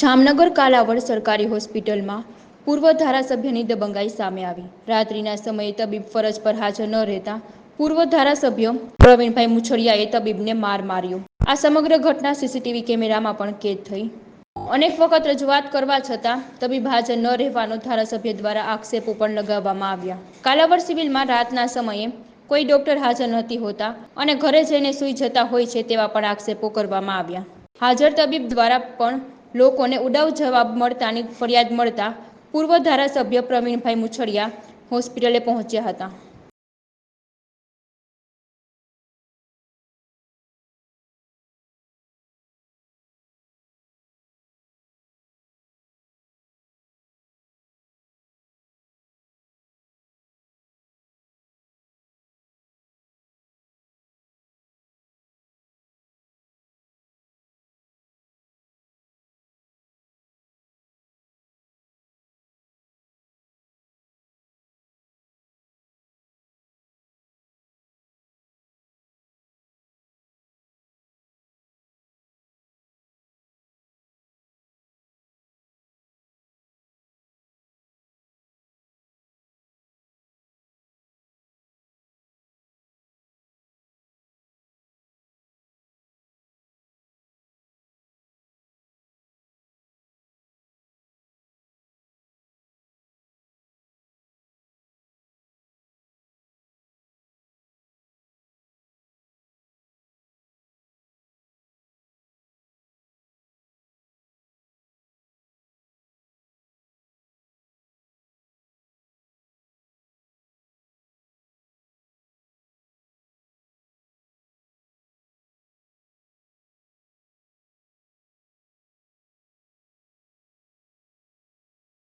જામનગર કાલાવડ સરકારી હોસ્પિટલમાં પૂર્વ ધારાસભ્યની દબંગાઈ સામે આવી. રાત્રિના સમયે તબીબ ફરજ પર હાજર ન રહેતા પૂર્વ ધારાસભ્ય પ્રવીણભાઈ મુછડિયાએ તબીબને માર માર્યો. આ સમગ્ર ઘટના સીસીટીવી કેમેરામાં પણ કેદ થઈ. અનેક વખત રજૂઆત કરવા છતાં તબીબ હાજર ન રહેવાનો ધારાસભ્ય દ્વારા આક્ષેપો પણ લગાવવામાં આવ્યા. કાલાવડ સિવિલમાં રાતના સમયે કોઈ ડોક્ટર હાજર નથી હોતા અને ઘરે જઈને સૂઈ જતા હોય છે તેવા પણ આક્ષેપો કરવામાં આવ્યા. હાજર તબીબ દ્વારા પણ લોકોને ઉડાવ જવાબ મળતાની ફરિયાદ મળતા પૂર્વ ધારાસભ્ય પ્રવીણભાઈ મુછડિયા હોસ્પિટલે પહોંચ્યા હતા.